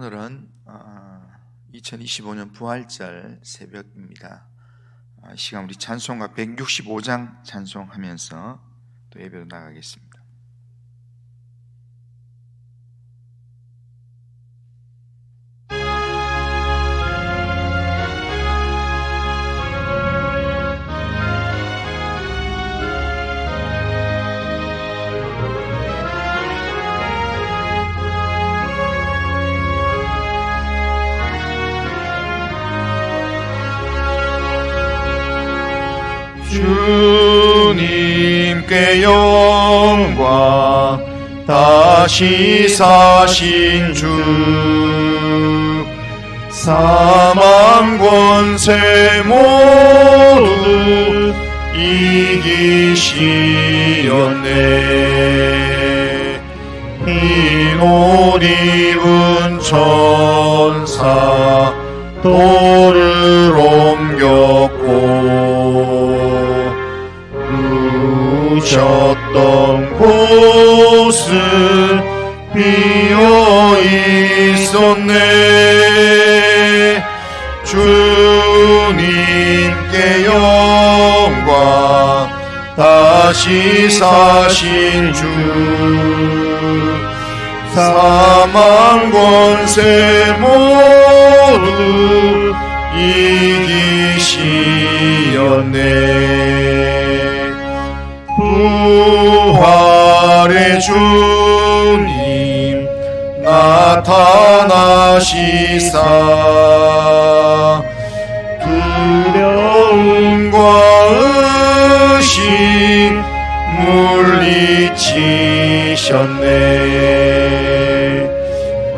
오늘은 2025년 부활절 새벽입니다. 아, 이 시간 우리 찬송가 165장 찬송하면서 또 예배로 나가겠습니다. 다시 사신 주. 사망 권세 모두 이기시었네. 흰옷 입은 천사 돌을 옮겼고 누셨던 곳은 비어 있었네 주님께 영광 다시 사신 주. 사망 권세 모두 이기시었네. 부활의 주님 나타나시사. 두려움과 의심 물리치셨네.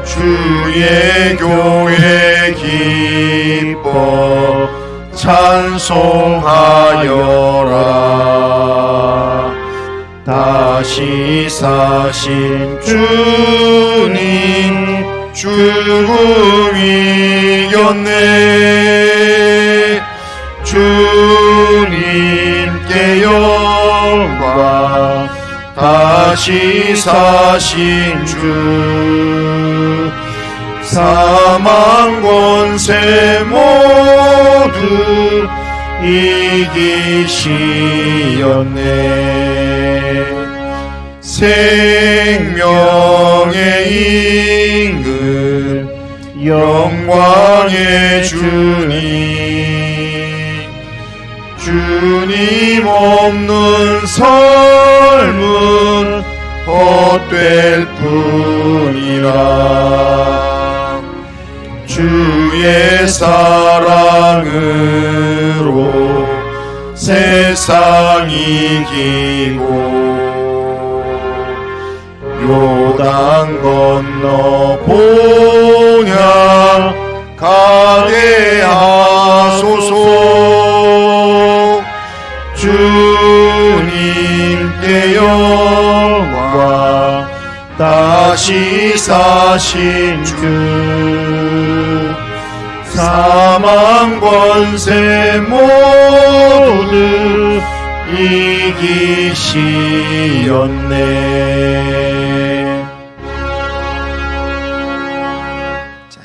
주의 교회 기뻐 찬송하여라 다시 사신 주님 이겼네. 주님께 영광 다시 사신 주. 사망 권세 모두 이기시었네 생명의 임금 영광의 주님. 주님 없는 삶은 헛될 뿐이라. 주의 사랑으로 세상 이 기고 요단 건너 보냐? 가게 하소서. 주님께 영광 다시 사신 주 사망 권세 모두 이기시었네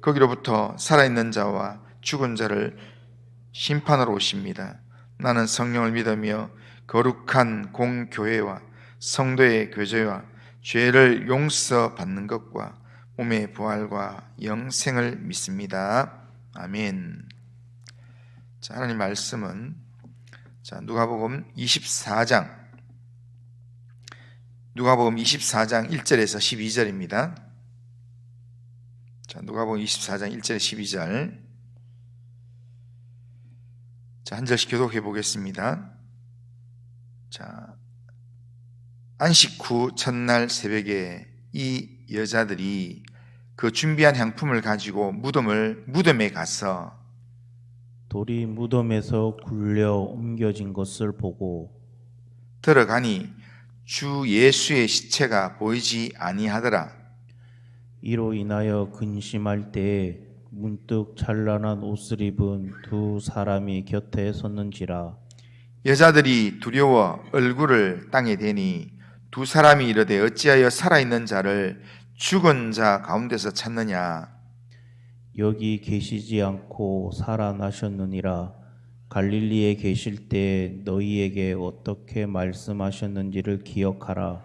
거기로부터 살아있는 자와 죽은 자를 심판하러 오십니다. 나는 성령을 믿으며 거룩한 공교회와 성도의 교제와 죄를 용서받는 것과 몸의 부활과 영생을 믿습니다. 아멘. 자, 하나님 말씀은 자, 누가복음 24장 누가복음 24장 1절에서 12절입니다. 자, 누가복음 24장 1절에 12절. 자, 한 절씩 교독해 보겠습니다. 자, 안식 후 첫날 새벽에 이 여자들이 그 준비한 향품을 가지고 무덤을 무덤에 가서 돌이 무덤에서 굴려 옮겨진 것을 보고 들어가니 주 예수의 시체가 보이지 아니하더라. 이로 인하여 근심할 때에 문득 찬란한 옷을 입은 두 사람이 곁에 섰는지라. 여자들이 두려워 얼굴을 땅에 대니 두 사람이 이르되 어찌하여 살아있는 자를 죽은 자 가운데서 찾느냐? 여기 계시지 않고 살아나셨느니라. 갈릴리에 계실 때 너희에게 어떻게 말씀하셨는지를 기억하라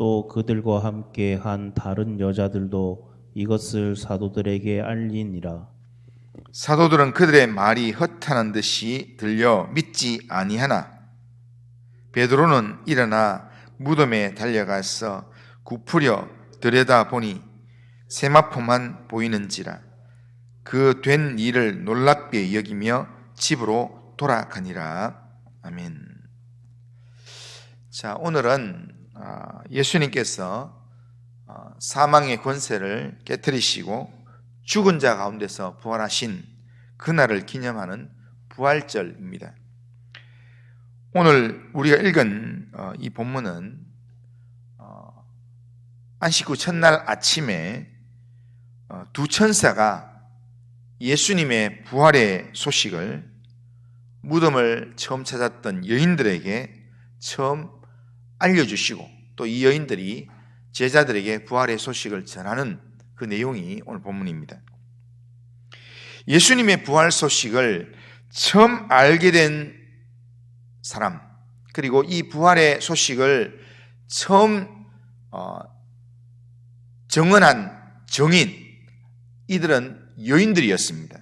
또 그들과 함께 한 다른 여자들도 이것을 사도들에게 알리니라. 사도들은 그들의 말이 헛하는 듯이 들려 믿지 아니하나. 베드로는 일어나 무덤에 달려가서 굽으려 들여다 보니 세마포만 보이는지라. 그 된 일을 놀랍게 여기며 집으로 돌아가니라. 아멘. 자 오늘은 아, 예수님께서 어, 사망의 권세를 깨뜨리시고 죽은 자 가운데서 부활하신 그날을 기념하는 부활절입니다. 오늘 우리가 읽은 어, 이 본문은 어, 안식 후 첫날 아침에 어, 두 천사가 예수님의 부활의 소식을 무덤을 처음 찾았던 여인들에게 처음 알려주시고 또 이 여인들이 제자들에게 부활의 소식을 전하는 그 내용이 오늘 본문입니다. 예수님의 부활 소식을 처음 알게 된 사람, 그리고 이 부활의 소식을 처음 어, 정언한 정인, 이들은 여인들이었습니다.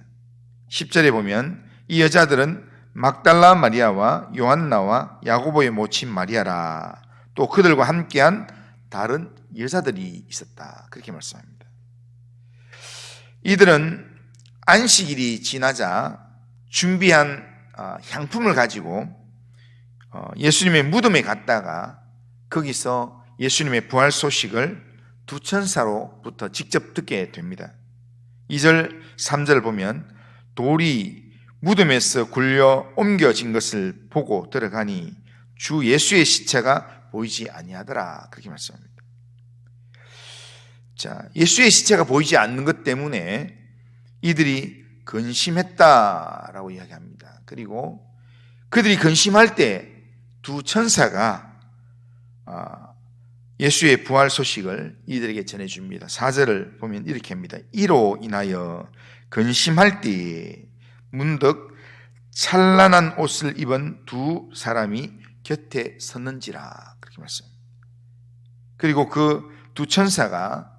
10절에 보면 이 여자들은 막달라 마리아와 요한나와 야고보의 모친 마리아라. 또 그들과 함께한 다른 여자들이 있었다. 그렇게 말씀합니다. 이들은 안식일이 지나자 준비한 어, 향품을 가지고 어, 예수님의 무덤에 갔다가 거기서 예수님의 부활 소식을 두 천사로부터 직접 듣게 됩니다. 2절, 3절 보면 돌이 무덤에서 굴려 옮겨진 것을 보고 들어가니 주 예수의 시체가 보이지 아니하더라. 그렇게 말씀합니다. 자, 예수의 시체가 보이지 않는 것 때문에 이들이 근심했다라고 이야기합니다. 그리고 그들이 근심할 때 두 천사가 아, 예수의 부활 소식을 이들에게 전해줍니다. 4절을 보면 이렇게 합니다. 이로 인하여 근심할 때에 문득 찬란한 옷을 입은 두 사람이 곁에 섰는지라 그렇게 말씀합니다. 그리고 그 두 천사가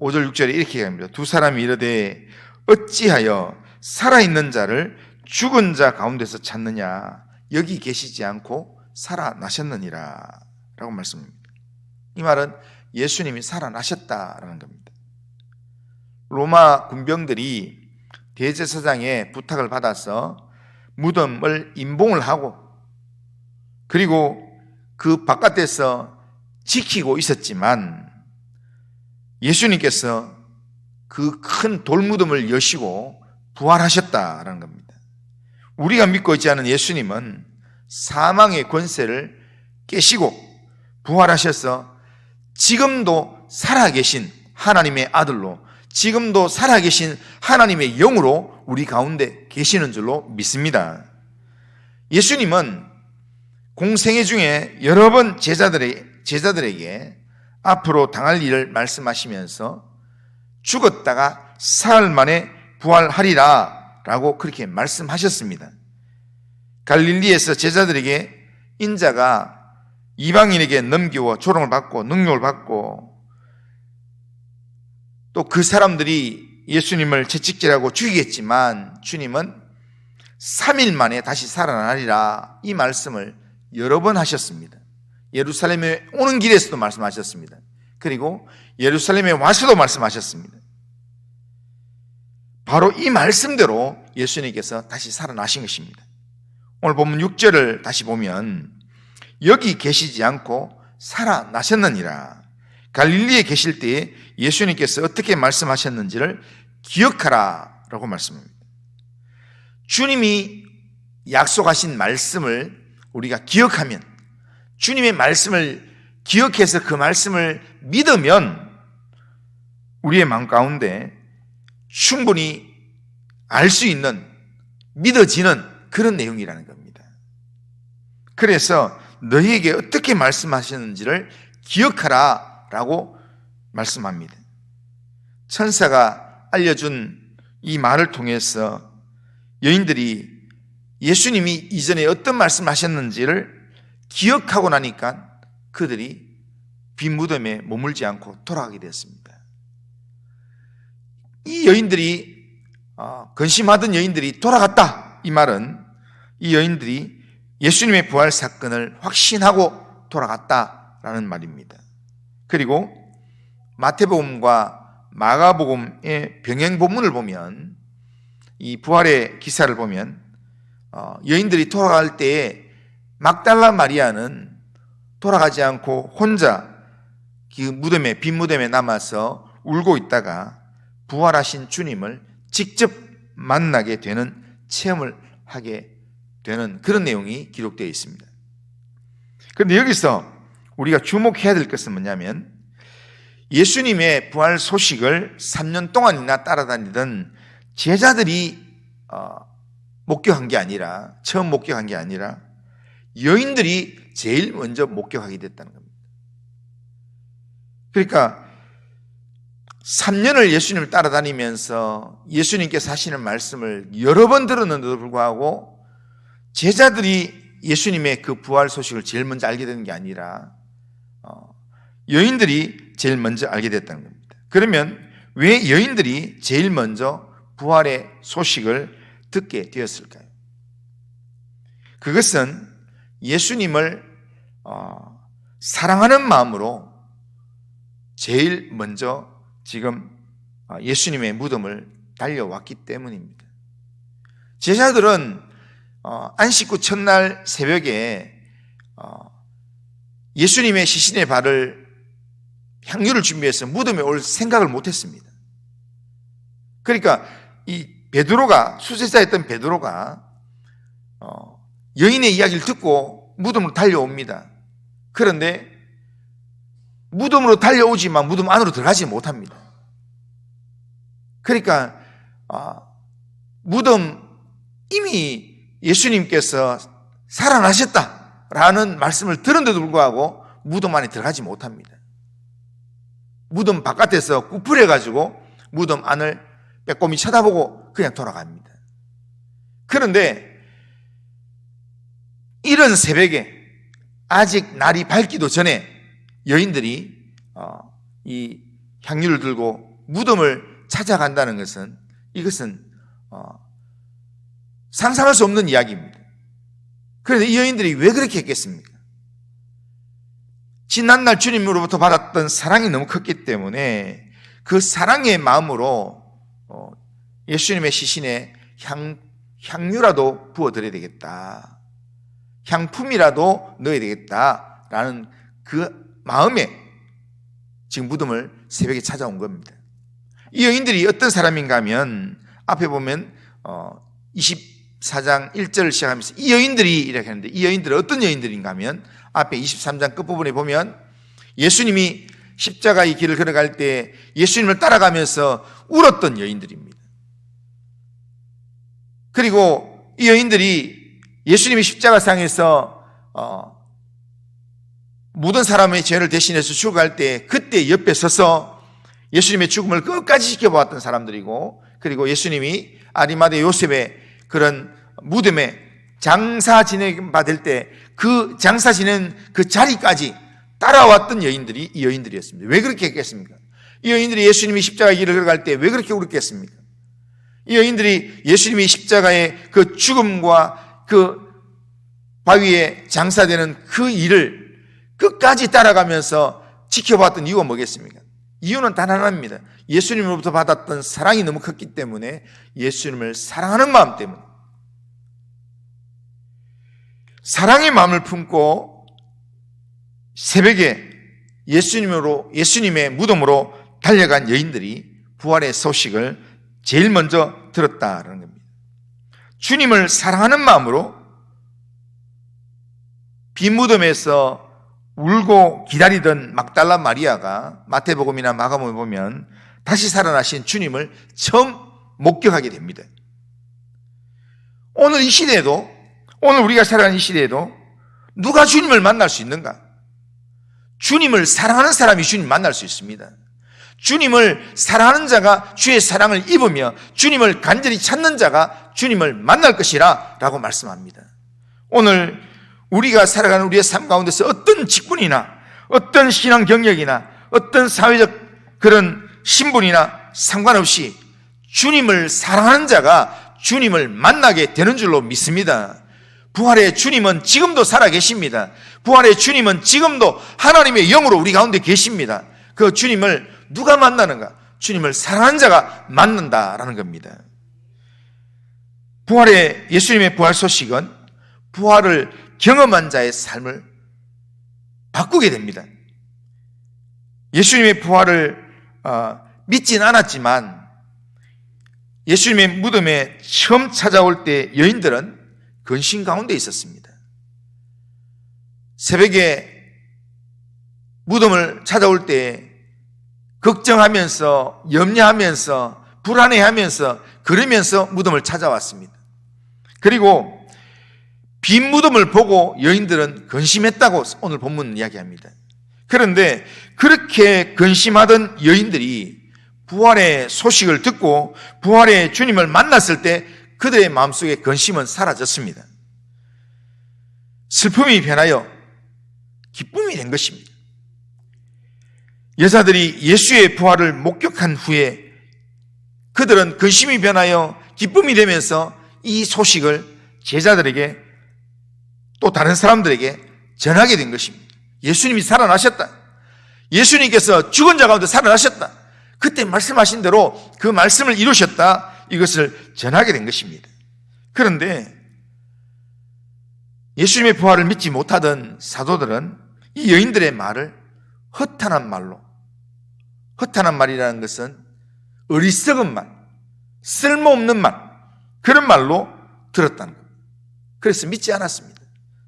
5절 6절에 이렇게 합니다. 두 사람이 이르되 어찌하여 살아있는 자를 죽은 자 가운데서 찾느냐 여기 계시지 않고 살아나셨느니라 라고 말씀합니다. 이 말은 예수님이 살아나셨다라는 겁니다. 로마 군병들이 대제사장의 부탁을 받아서 무덤을 임봉을 하고 그리고 그 바깥에서 지키고 있었지만 예수님께서 그 큰 돌무덤을 여시고 부활하셨다라는 겁니다. 우리가 믿고 있지 않은 예수님은 사망의 권세를 깨시고 부활하셔서 지금도 살아계신 하나님의 아들로 지금도 살아계신 하나님의 영으로 우리 가운데 계시는 줄로 믿습니다. 예수님은 공생애 중에 여러 번 제자들의, 제자들에게 앞으로 당할 일을 말씀하시면서 죽었다가 사흘 만에 부활하리라 라고 그렇게 말씀하셨습니다. 갈릴리에서 제자들에게 인자가 이방인에게 넘기워 조롱을 받고 능욕을 받고 또 그 사람들이 예수님을 채찍질하고 죽이겠지만 주님은 3일 만에 다시 살아나리라 이 말씀을 여러 번 하셨습니다. 예루살렘에 오는 길에서도 말씀하셨습니다. 그리고 예루살렘에 와서도 말씀하셨습니다. 바로 이 말씀대로 예수님께서 다시 살아나신 것입니다. 오늘 보면 6절을 다시 보면 여기 계시지 않고 살아나셨느니라. 갈릴리에 계실 때에 예수님께서 어떻게 말씀하셨는지를 기억하라 라고 말씀합니다. 주님이 약속하신 말씀을 우리가 기억하면 주님의 말씀을 기억해서 그 말씀을 믿으면 우리의 마음 가운데 충분히 알 수 있는 믿어지는 그런 내용이라는 겁니다. 그래서 너희에게 어떻게 말씀하셨는지를 기억하라 라고 말씀합니다. 천사가 알려준 이 말을 통해서 여인들이 예수님이 이전에 어떤 말씀 하셨는지를 기억하고 나니까 그들이 빈 무덤에 머물지 않고 돌아가게 됐습니다. 이 여인들이 어, 근심하던 여인들이 돌아갔다 이 말은 이 여인들이 예수님의 부활 사건을 확신하고 돌아갔다라는 말입니다. 그리고 마태복음과 마가복음의 병행 본문을 보면 이 부활의 기사를 보면 어, 여인들이 돌아갈 때에 막달라 마리아는 돌아가지 않고 혼자 그 무덤에 빈 무덤에 남아서 울고 있다가 부활하신 주님을 직접 만나게 되는 체험을 하게 되는 그런 내용이 기록되어 있습니다. 그런데 여기서 우리가 주목해야 될 것은 뭐냐면 예수님의 부활 소식을 3년 동안이나 따라다니던 제자들이 어, 목격한 게 아니라 처음 목격한 게 아니라 여인들이 제일 먼저 목격하게 됐다는 겁니다. 그러니까 3년을 예수님을 따라다니면서 예수님께서 하시는 말씀을 여러 번 들었는데도 불구하고 제자들이 예수님의 그 부활 소식을 제일 먼저 알게 되는 게 아니라 어, 여인들이 제일 먼저 알게 됐다는 겁니다. 그러면 왜 여인들이 제일 먼저 부활의 소식을 듣게 되었을까요? 그것은 예수님을 어, 사랑하는 마음으로 제일 먼저 지금 어, 예수님의 무덤을 달려왔기 때문입니다. 제자들은 어, 안식구 첫날 새벽에 어, 예수님의 시신의 발을 향유를 준비해서 무덤에 올 생각을 못했습니다. 그러니까 이 베드로가 수세자였던 베드로가 어, 여인의 이야기를 듣고 무덤으로 달려옵니다. 그런데 무덤으로 달려오지만 무덤 안으로 들어가지 못합니다. 그러니까 아, 무덤 이미 예수님께서 살아나셨다라는 말씀을 들은데도 불구하고 무덤 안에 들어가지 못합니다. 무덤 바깥에서 구풀해 가지고 무덤 안을 빼꼼히 쳐다보고 그냥 돌아갑니다. 그런데 이런 새벽에 아직 날이 밝기도 전에 여인들이 어, 이 향유를 들고 무덤을 찾아간다는 것은 이것은 어, 상상할 수 없는 이야기입니다. 그런데 이 여인들이 왜 그렇게 했겠습니까? 지난날 주님으로부터 받았던 사랑이 너무 컸기 때문에 그 사랑의 마음으로 어, 예수님의 시신에 향, 향유라도 부어드려야 되겠다. 향품이라도 넣어야 되겠다 라는 그 마음에 지금 무덤을 새벽에 찾아온 겁니다. 이 여인들이 어떤 사람인가 하면 앞에 보면 어 24장 1절을 시작하면서 이 여인들이 이렇게 하는데 이 여인들은 어떤 여인들인가 하면 앞에 23장 끝부분에 보면 예수님이 십자가의 길을 걸어갈 때 예수님을 따라가면서 울었던 여인들입니다. 그리고 이 여인들이 예수님이 십자가상에서 어, 모든 사람의 죄를 대신해서 죽어갈 때 그때 옆에 서서 예수님의 죽음을 끝까지 지켜보았던 사람들이고 그리고 예수님이 아리마대 요셉의 그런 무덤에 장사 지내 받을 때 그 장사 지낸 그 자리까지 따라왔던 여인들이 이 여인들이었습니다. 왜 그렇게 했겠습니까? 이 여인들이 예수님이 십자가 길을 걸어갈 때 왜 그렇게 울었겠습니까? 이 여인들이 예수님이 십자가의 그 죽음과 그 바위에 장사되는 그 일을 끝까지 따라가면서 지켜봤던 이유가 뭐겠습니까? 이유는 단 하나입니다. 예수님으로부터 받았던 사랑이 너무 컸기 때문에 예수님을 사랑하는 마음 때문에 사랑의 마음을 품고 새벽에 예수님으로 예수님의 무덤으로 달려간 여인들이 부활의 소식을 제일 먼저 들었다라는 겁니다. 주님을 사랑하는 마음으로 빈 무덤에서 울고 기다리던 막달라 마리아가 마태복음이나 마가복음에 보면 다시 살아나신 주님을 처음 목격하게 됩니다. 오늘 이 시대에도 오늘 우리가 살아가는 이 시대에도 누가 주님을 만날 수 있는가? 주님을 사랑하는 사람이 주님 만날 수 있습니다. 주님을 사랑하는 자가 주의 사랑을 입으며 주님을 간절히 찾는 자가 주님을 만날 것이라 라고 말씀합니다. 오늘 우리가 살아가는 우리의 삶 가운데서 어떤 직분이나 어떤 신앙 경력이나 어떤 사회적 그런 신분이나 상관없이 주님을 사랑하는 자가 주님을 만나게 되는 줄로 믿습니다. 부활의 주님은 지금도 살아 계십니다. 부활의 주님은 지금도 하나님의 영으로 우리 가운데 계십니다. 그 주님을 누가 만나는가? 주님을 사랑하는 자가 만난다라는 겁니다. 부활의 예수님의 부활 소식은 부활을 경험한 자의 삶을 바꾸게 됩니다. 예수님의 부활을 어, 믿진 않았지만 예수님의 무덤에 처음 찾아올 때 여인들은 근심 가운데 있었습니다. 새벽에 무덤을 찾아올 때 걱정하면서 염려하면서 불안해하면서 그러면서 무덤을 찾아왔습니다. 그리고 빈 무덤을 보고 여인들은 근심했다고 오늘 본문 이야기합니다. 그런데 그렇게 근심하던 여인들이 부활의 소식을 듣고 부활의 주님을 만났을 때 그들의 마음속에 근심은 사라졌습니다. 슬픔이 변하여 기쁨이 된 것입니다. 여자들이 예수의 부활을 목격한 후에 그들은 근심이 변하여 기쁨이 되면서 이 소식을 제자들에게 또 다른 사람들에게 전하게 된 것입니다. 예수님이 살아나셨다. 예수님께서 죽은 자 가운데 살아나셨다. 그때 말씀하신 대로 그 말씀을 이루셨다. 이것을 전하게 된 것입니다. 그런데 예수님의 부활을 믿지 못하던 사도들은 이 여인들의 말을 허탄한 말로, 허탄한 말이라는 것은 어리석은 말, 쓸모없는 말, 그런 말로 들었다는 것. 그래서 믿지 않았습니다.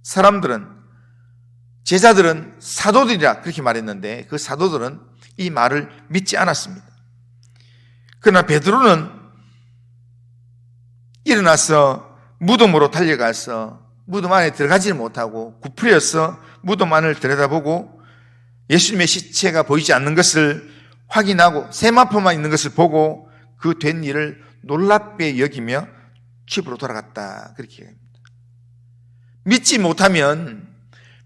사람들은, 제자들은 사도들이라 그렇게 말했는데 그 사도들은 이 말을 믿지 않았습니다. 그러나 베드로는 일어나서 무덤으로 달려가서 무덤 안에 들어가지 못하고 구부려서 무덤 안을 들여다보고 예수님의 시체가 보이지 않는 것을 확인하고 세마포만 있는 것을 보고 그 된 일을 놀랍게 여기며 집으로 돌아갔다. 그렇게 합니다. 믿지 못하면,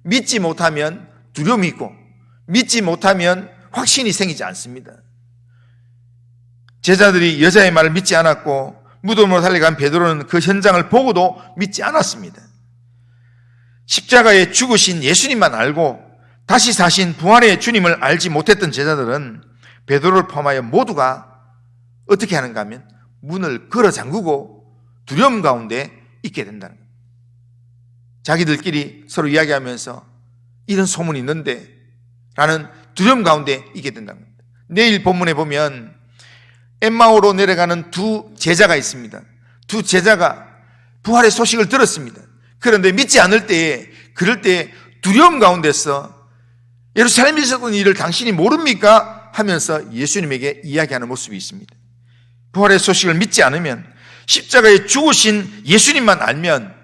믿지 못하면 두려움이 있고, 믿지 못하면 확신이 생기지 않습니다. 제자들이 여자의 말을 믿지 않았고, 무덤으로 달려간 베드로는 그 현장을 보고도 믿지 않았습니다. 십자가에 죽으신 예수님만 알고 다시 사신 부활의 주님을 알지 못했던 제자들은 베드로를 포함하여 모두가 어떻게 하는가 하면 문을 걸어 잠그고 두려움 가운데 있게 된다는 겁니다. 자기들끼리 서로 이야기하면서 이런 소문이 있는데 라는 두려움 가운데 있게 된다는 겁니다. 내일 본문에 보면 엠마오로 내려가는 두 제자가 있습니다. 두 제자가 부활의 소식을 들었습니다. 그런데 믿지 않을 때에 그럴 때 두려움 가운데서 예루살렘에 있었던 일을 당신이 모릅니까? 하면서 예수님에게 이야기하는 모습이 있습니다. 부활의 소식을 믿지 않으면 십자가에 죽으신 예수님만 알면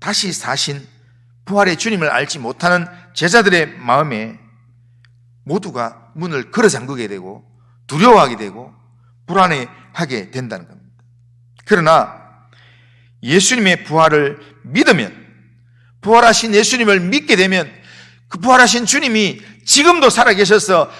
다시 사신 부활의 주님을 알지 못하는 제자들의 마음에 모두가 문을 걸어 잠그게 되고 두려워하게 되고 불안해하게 된다는 겁니다. 그러나 예수님의 부활을 믿으면 부활하신 예수님을 믿게 되면 그 부활하신 주님이 지금도 살아계셔서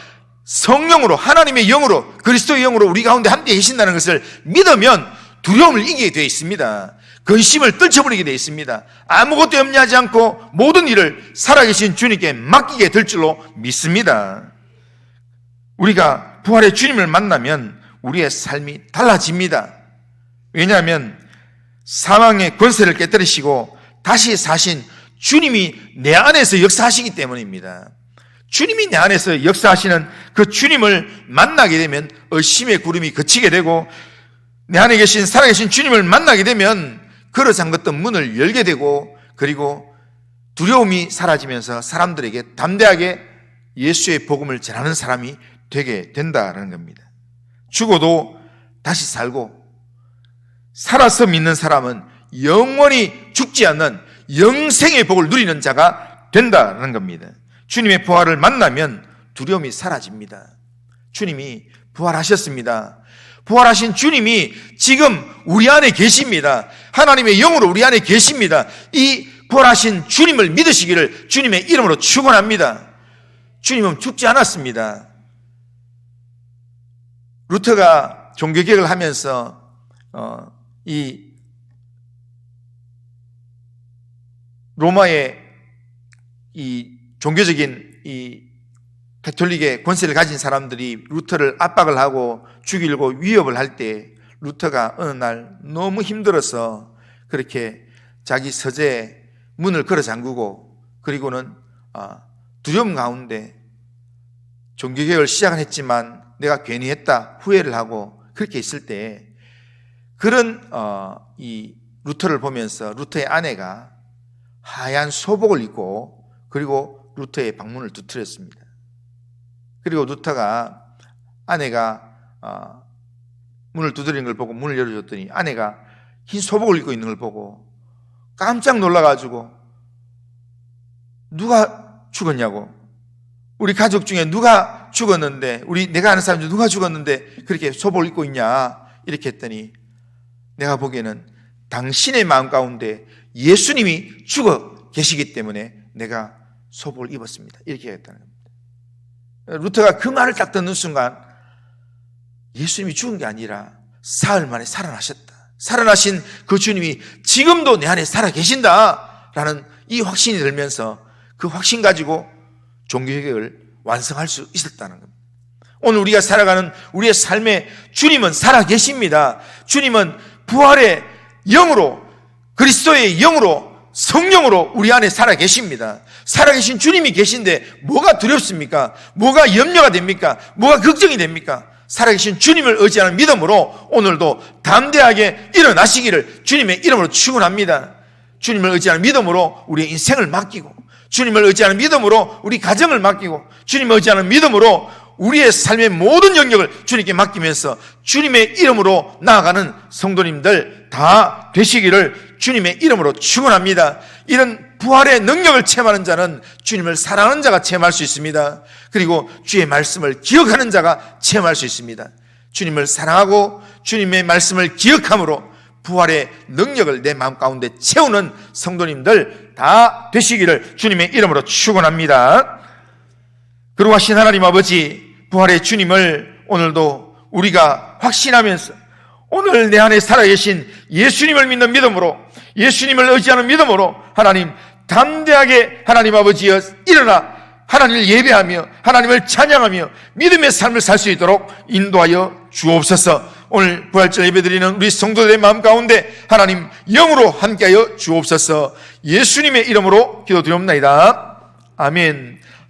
성령으로 하나님의 영으로 그리스도의 영으로 우리 가운데 함께 계신다는 것을 믿으면 두려움을 이기게 되어 있습니다. 근심을 떨쳐버리게 되어 있습니다. 아무것도 염려하지 않고 모든 일을 살아계신 주님께 맡기게 될 줄로 믿습니다. 우리가 부활의 주님을 만나면 우리의 삶이 달라집니다. 왜냐하면 사망의 권세를 깨뜨리시고 다시 사신 주님이 내 안에서 역사하시기 때문입니다. 주님이 내 안에서 역사하시는 그 주님을 만나게 되면 의심의 구름이 그치게 되고 내 안에 계신 살아계신 주님을 만나게 되면 걸어 잠갔던 문을 열게 되고 그리고 두려움이 사라지면서 사람들에게 담대하게 예수의 복음을 전하는 사람이 되게 된다라는 겁니다. 죽어도 다시 살고 살아서 믿는 사람은 영원히 죽지 않는 영생의 복을 누리는 자가 된다는 겁니다. 주님의 부활을 만나면 두려움이 사라집니다. 주님이 부활하셨습니다. 부활하신 주님이 지금 우리 안에 계십니다. 하나님의 영으로 우리 안에 계십니다. 이 부활하신 주님을 믿으시기를 주님의 이름으로 축원합니다. 주님은 죽지 않았습니다. 루터가 종교개혁을 하면서 어, 이 로마의 이 종교적인 이 가톨릭의 권세를 가진 사람들이 루터를 압박을 하고 죽이려고 위협을 할 때 루터가 어느 날 너무 힘들어서 그렇게 자기 서재에 문을 걸어 잠그고 그리고는 아, 두려움 가운데 종교개혁을 시작은 했지만 내가 괜히 했다 후회를 하고 그렇게 있을 때 그런 어, 이 루터를 보면서 루터의 아내가 하얀 소복을 입고 그리고 루터의 방문을 두드렸습니다. 그리고 루터가 아내가 어, 문을 두드리는 걸 보고 문을 열어줬더니 아내가 흰 소복을 입고 있는 걸 보고 깜짝 놀라가지고 누가 죽었냐고 우리 가족 중에 누가 죽었는데 우리 내가 아는 사람 중에 누가 죽었는데 그렇게 소복을 입고 있냐 이렇게 했더니 내가 보기에는 당신의 마음 가운데 예수님이 죽어 계시기 때문에 내가 소복을 입었습니다. 이렇게 했다는 겁니다. 루터가 그 말을 딱 듣는 순간 예수님이 죽은 게 아니라 사흘 만에 살아나셨다. 살아나신 그 주님이 지금도 내 안에 살아 계신다라는 이 확신이 들면서 그 확신 가지고 종교개혁을 완성할 수 있었다는 겁니다. 오늘 우리가 살아가는 우리의 삶에 주님은 살아 계십니다. 주님은 부활의 영으로 그리스도의 영으로 성령으로 우리 안에 살아 계십니다. 살아 계신 주님이 계신데 뭐가 두렵습니까? 뭐가 염려가 됩니까? 뭐가 걱정이 됩니까? 살아 계신 주님을 의지하는 믿음으로 오늘도 담대하게 일어나시기를 주님의 이름으로 축원합니다. 주님을 의지하는 믿음으로 우리의 인생을 맡기고 주님을 의지하는 믿음으로 우리 가정을 맡기고 주님을 의지하는 믿음으로 우리의 삶의 모든 영역을 주님께 맡기면서 주님의 이름으로 나아가는 성도님들 다 되시기를 주님의 이름으로 축원합니다. 이런 부활의 능력을 체험하는 자는 주님을 사랑하는 자가 체험할 수 있습니다. 그리고 주의 말씀을 기억하는 자가 체험할 수 있습니다. 주님을 사랑하고 주님의 말씀을 기억함으로 부활의 능력을 내 마음 가운데 채우는 성도님들 다 되시기를 주님의 이름으로 축원합니다. 그리고 하신 하나님 아버지 부활의 주님을 오늘도 우리가 확신하면서 오늘 내 안에 살아계신 예수님을 믿는 믿음으로 예수님을 의지하는 믿음으로 하나님 담대하게 하나님 아버지여 일어나 하나님을 예배하며 하나님을 찬양하며 믿음의 삶을 살 수 있도록 인도하여 주옵소서. 오늘 부활절 예배드리는 우리 성도들의 마음 가운데 하나님 영으로 함께하여 주옵소서. 예수님의 이름으로 기도드리옵나이다. 아멘.